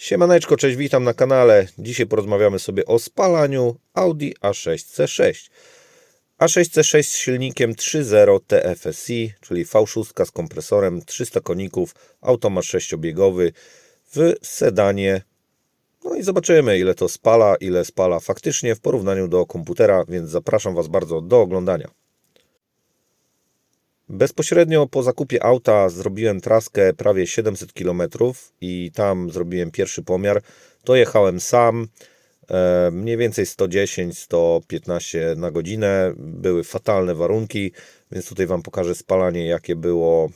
Siemaneczko, cześć, witam na kanale. Dzisiaj porozmawiamy sobie o spalaniu Audi A6C6. A6C6 z silnikiem 3.0 TFSI, czyli V6 z kompresorem 300 koników, automat 6-biegowy w sedanie. No i zobaczymy ile to spala, ile spala faktycznie w porównaniu do komputera, więc zapraszam Was bardzo do oglądania. Bezpośrednio po zakupie auta zrobiłem traskę prawie 700 km i tam zrobiłem pierwszy pomiar. To jechałem sam, e, mniej więcej 110-115 na godzinę. Były fatalne warunki, więc tutaj Wam pokażę spalanie, jakie było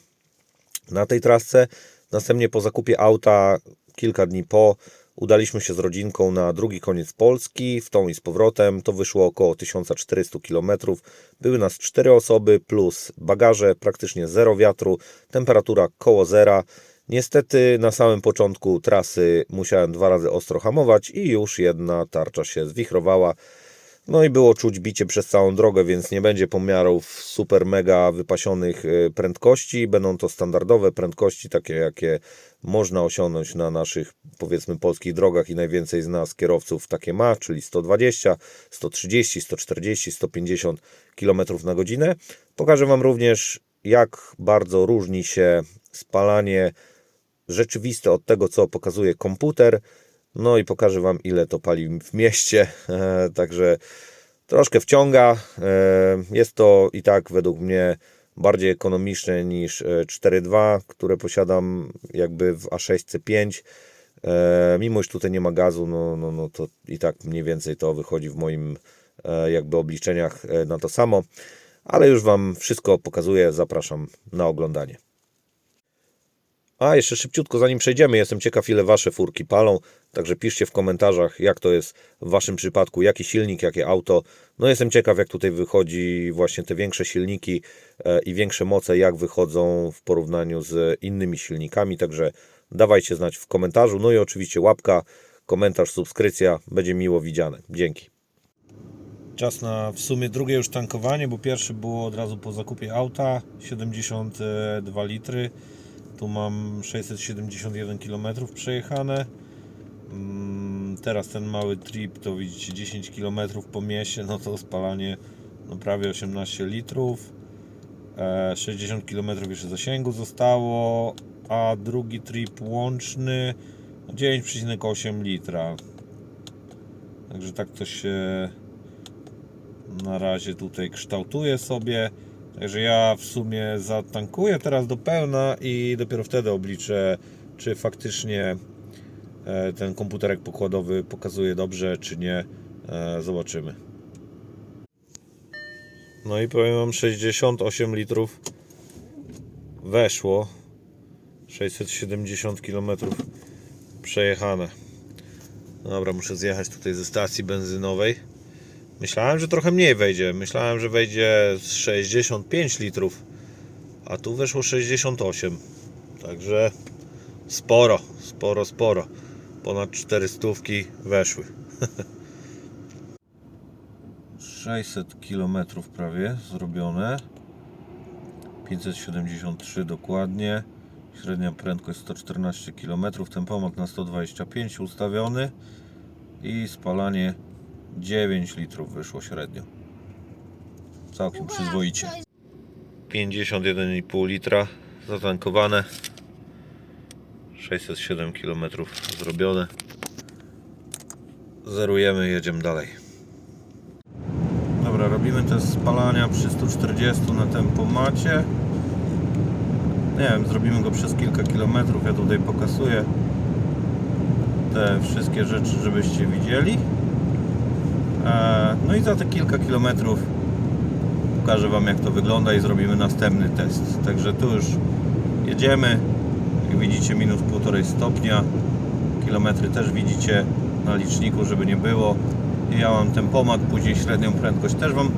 na tej trasce. Następnie po zakupie auta, kilka dni po, udaliśmy się z rodzinką na drugi koniec Polski, w tą i z powrotem. To wyszło około 1400 km. Były nas cztery osoby plus bagaże, praktycznie zero wiatru, temperatura koło zera. Niestety na samym początku trasy musiałem dwa razy ostro hamować i już jedna tarcza się zwichrowała. No i było czuć bicie przez całą drogę, więc nie będzie pomiarów super mega wypasionych y, prędkości. Będą to standardowe prędkości, takie jakie można osiągnąć na naszych powiedzmy polskich drogach i najwięcej z nas kierowców takie ma, czyli 120, 130, 140, 150 km na godzinę. Pokażę Wam również jak bardzo różni się spalanie rzeczywiste od tego, co pokazuje komputer. No i pokażę Wam, ile to pali w mieście. E, Także troszkę wciąga. E, Jest to i tak według mnie bardziej ekonomiczne niż e, 4.2, które posiadam jakby w A6C5. E, Mimo, że tutaj nie ma gazu, no, no, no to i tak mniej więcej to wychodzi w moim e, jakby obliczeniach e, na to samo. Ale już Wam wszystko pokazuję. Zapraszam na oglądanie. A, jeszcze szybciutko, zanim przejdziemy, jestem ciekaw, ile Wasze furki palą. Także piszcie w komentarzach, jak to jest w Waszym przypadku, jaki silnik, jakie auto. No, jestem ciekaw, jak tutaj wychodzi właśnie te większe silniki e, i większe moce, jak wychodzą w porównaniu z innymi silnikami. Także dawajcie znać w komentarzu. No i oczywiście łapka, komentarz, subskrypcja, będzie miło widziane. Dzięki. Czas na w sumie drugie już tankowanie, bo pierwsze było od razu po zakupie auta 72 litry. Tu mam 671 km przejechane. Mm, Teraz ten mały trip to widzicie 10 km po mieście, no to spalanie no prawie 18 litrów. E, 60 km jeszcze zasięgu zostało, a drugi trip łączny 9,8 litra. Także tak to się na razie tutaj kształtuje sobie. Także ja w sumie zatankuję teraz do pełna i dopiero wtedy obliczę, czy faktycznie e, ten komputerek pokładowy pokazuje dobrze, czy nie. E, Zobaczymy. No i powiem Wam, 68 litrów weszło. 670 km przejechane. Dobra, muszę zjechać tutaj ze stacji benzynowej. Myślałem, że trochę mniej wejdzie. Myślałem, że wejdzie z 65 litrów, a tu weszło 68. Także sporo, sporo, sporo. Ponad 400 weszły. 600 km prawie zrobione. 573 dokładnie. Średnia prędkość 114 km. Tempomat na 125 ustawiony. I spalanie 9 litrów wyszło średnio. Całkiem przyzwoicie. 51,5 litra zatankowane. 607 km zrobione. Zerujemy, jedziemy dalej. Dobra, robimy test spalania przy 140 na tempomacie. Nie wiem, zrobimy go przez kilka kilometrów. Ja tutaj pokasuję te wszystkie rzeczy, żebyście widzieli. E, No i za te kilka kilometrów pokażę Wam jak to wygląda i zrobimy następny test. Także tu już jedziemy. Jak widzicie minus 1,5 stopnia. Kilometry też widzicie na liczniku, żeby nie było. Ja mam tempomat, później średnią prędkość też Wam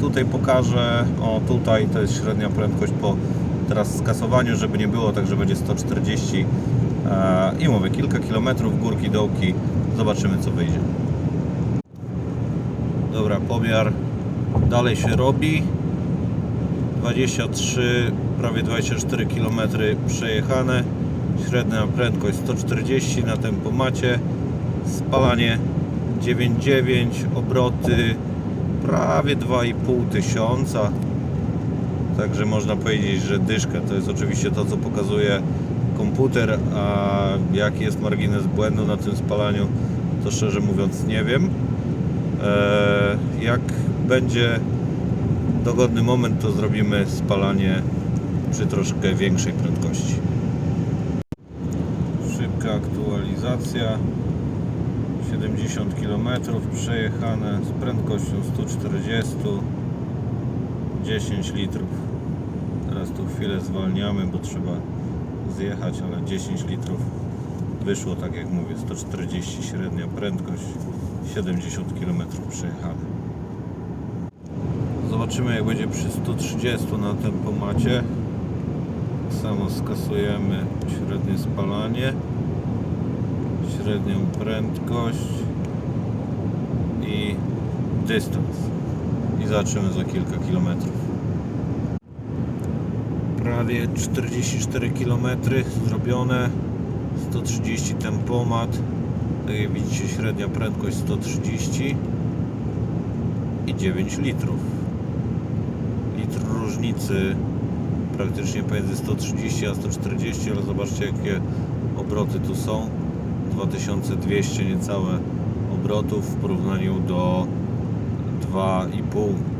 tutaj pokażę. O tutaj to jest średnia prędkość po teraz skasowaniu, żeby nie było, także będzie 140 E, i mówię kilka kilometrów, górki, dołki. Zobaczymy co wyjdzie. Dobra, pomiar dalej się robi. 23, prawie 24 km przejechane. Średnia prędkość 140 na tempomacie. Spalanie 9,9, obroty prawie 2,5 tysiąca. Także można powiedzieć, że dyszka to jest oczywiście to, co pokazuje komputer, a jaki jest margines błędu na tym spalaniu, to szczerze mówiąc nie wiem. Eee, Jak będzie dogodny moment, to zrobimy spalanie przy troszkę większej prędkości. Szybka aktualizacja. 70 km przejechane z prędkością 140 10 litrów teraz tu chwilę zwalniamy bo trzeba zjechać ale 10 litrów wyszło tak jak mówię 140 średnia prędkość 70 km przejechane. Zobaczymy jak będzie przy 130 na tempomacie samo skasujemy średnie spalanie średnią prędkość i dystans. I zobaczymy za kilka kilometrów. Prawie 44 km zrobione 130 tempomat. Tak jak widzicie średnia prędkość 130 i 9 litrów. Litr różnicy praktycznie pomiędzy 130 a 140 ale zobaczcie jakie obroty tu są. 2200 niecałe obrotów w porównaniu do 2,5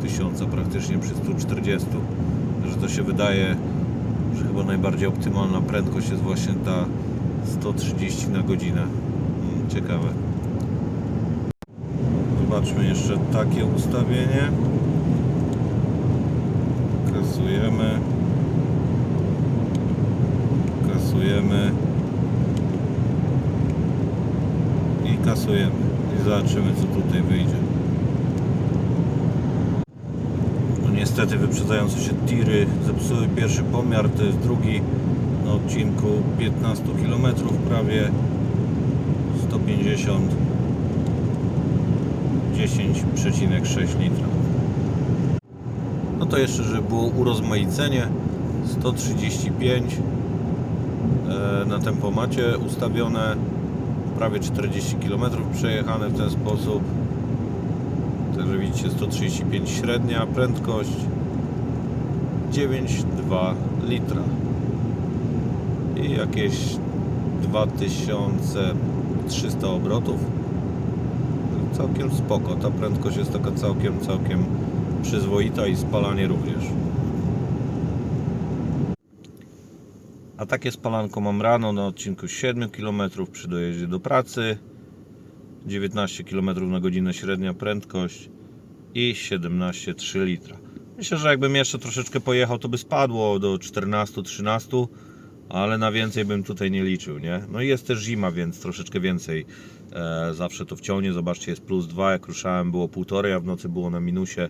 tysiąca praktycznie przy 140 że to się wydaje że chyba najbardziej optymalna prędkość jest właśnie ta 130 na godzinę. Ciekawe. Zobaczmy jeszcze takie ustawienie. Kasujemy. Kasujemy. I kasujemy. I zobaczymy co tutaj wyjdzie. No niestety wyprzedzające się tiry zepsuły pierwszy pomiar to jest drugi na odcinku 15 km prawie 150 10,6 litra. No to jeszcze żeby było urozmaicenie 135 e, na tempomacie ustawione prawie 40 km przejechane w ten sposób. Także widzicie 135 średnia prędkość 9,2 litra i jakieś 2300 obrotów całkiem spoko ta prędkość jest taka całkiem całkiem przyzwoita i spalanie również A takie spalanko mam rano na odcinku 7 km przy dojeździe do pracy. 19 km na godzinę średnia prędkość i 17,3 litra. Myślę, że jakbym jeszcze troszeczkę pojechał, to by spadło do 14-13, ale na więcej bym tutaj nie liczył, nie? No i jest też zima, więc troszeczkę więcej e, zawsze to wciągnie. Zobaczcie, jest plus 2, jak ruszałem było 1,5, a w nocy było na minusie.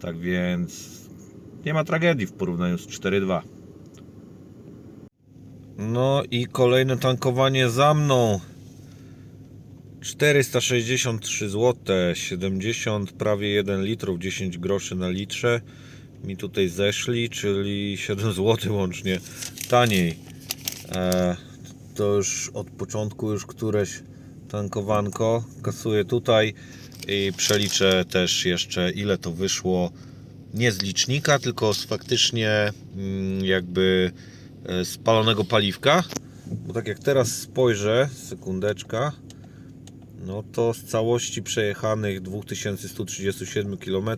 Tak więc nie ma tragedii w porównaniu z 4,2. No i kolejne tankowanie za mną. 463 zł, 70 prawie 1 litrów, 10 groszy na litrze mi tutaj zeszli, czyli 7 zł łącznie taniej. E, to już od początku już któreś tankowanko kasuję tutaj i przeliczę też jeszcze ile to wyszło nie z licznika, tylko z faktycznie mm, jakby e, spalonego paliwka. Bo tak jak teraz spojrzę, sekundeczka, no to z całości przejechanych 2137 km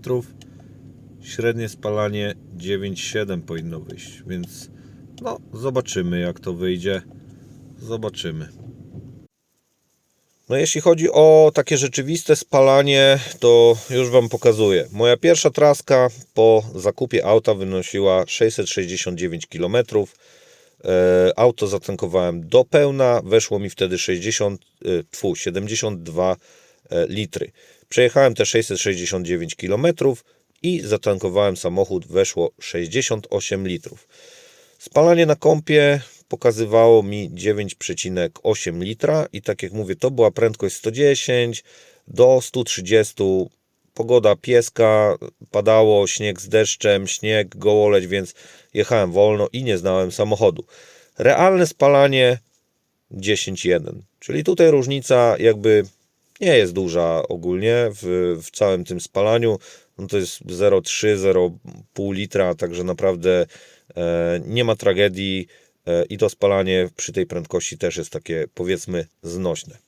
średnie spalanie 9,7 powinno wyjść, więc no zobaczymy jak to wyjdzie. Zobaczymy. No jeśli chodzi o takie rzeczywiste spalanie, to już Wam pokazuję. Moja pierwsza traska po zakupie auta wynosiła 669 km. E, Auto zatankowałem do pełna, weszło mi wtedy 60, e, tfu, 72 e, litry. Przejechałem te 669 km i zatankowałem samochód, weszło 68 litrów. Spalanie na kąpie pokazywało mi 9,8 litra i tak jak mówię, to była prędkość 110 do 130. Pogoda pieska, padało, śnieg z deszczem, śnieg, gołoleć, więc jechałem wolno i nie znałem samochodu. Realne spalanie 10.1. Czyli tutaj różnica jakby nie jest duża ogólnie w, w całym tym spalaniu. No to jest 0,3, 0,5 litra, także naprawdę e, nie ma tragedii e, i to spalanie przy tej prędkości też jest takie powiedzmy znośne.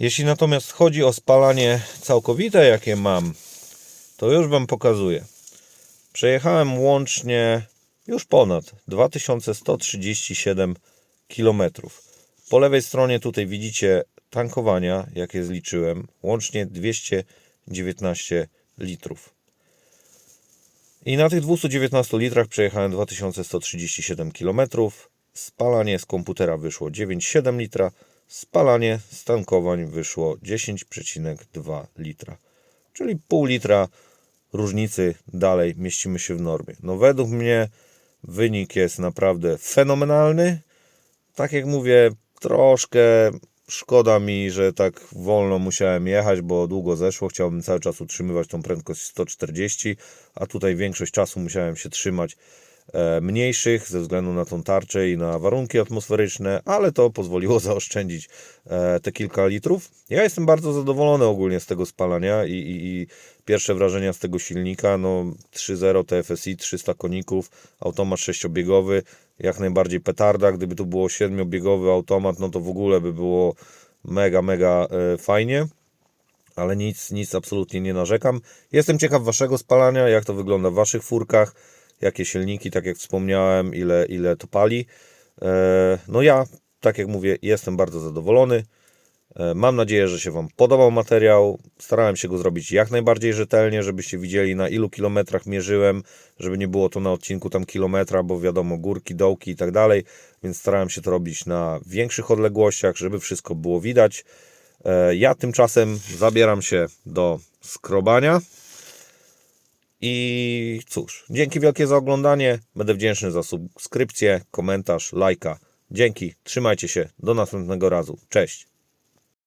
Jeśli natomiast chodzi o spalanie całkowite, jakie mam, to już Wam pokazuję. Przejechałem łącznie już ponad 2137 km. Po lewej stronie tutaj widzicie tankowania, jakie zliczyłem, łącznie 219 litrów. I na tych 219 litrach przejechałem 2137 km. Spalanie z komputera wyszło 9,7 litra. Spalanie z tankowań wyszło 10,2 litra. Czyli pół litra różnicy dalej mieścimy się w normie. No według mnie wynik jest naprawdę fenomenalny. Tak jak mówię, troszkę szkoda mi, że tak wolno musiałem jechać, bo długo zeszło. Chciałbym cały czas utrzymywać tą prędkość 140, a tutaj większość czasu musiałem się trzymać mniejszych ze względu na tą tarczę i na warunki atmosferyczne, ale to pozwoliło zaoszczędzić e, te kilka litrów. Ja jestem bardzo zadowolony ogólnie z tego spalania i, i, i pierwsze wrażenia z tego silnika, no 3.0 TFSI, 300 koników, automat sześciobiegowy, jak najbardziej petarda, gdyby tu było siedmiobiegowy automat, no to w ogóle by było mega, mega e, fajnie ale nic, nic absolutnie nie narzekam. Jestem ciekaw Waszego spalania, jak to wygląda w Waszych furkach, jakie silniki, tak jak wspomniałem, ile, ile to pali. E, No ja, tak jak mówię, jestem bardzo zadowolony. E, Mam nadzieję, że się Wam podobał materiał. Starałem się go zrobić jak najbardziej rzetelnie, żebyście widzieli na ilu kilometrach mierzyłem, żeby nie było to na odcinku tam kilometra, bo wiadomo, górki, dołki i tak dalej, więc starałem się to robić na większych odległościach, żeby wszystko było widać. E, Ja tymczasem zabieram się do skrobania. I cóż, dzięki wielkie za oglądanie. Będę wdzięczny za subskrypcję, komentarz, lajka. Dzięki, trzymajcie się. Do następnego razu. Cześć.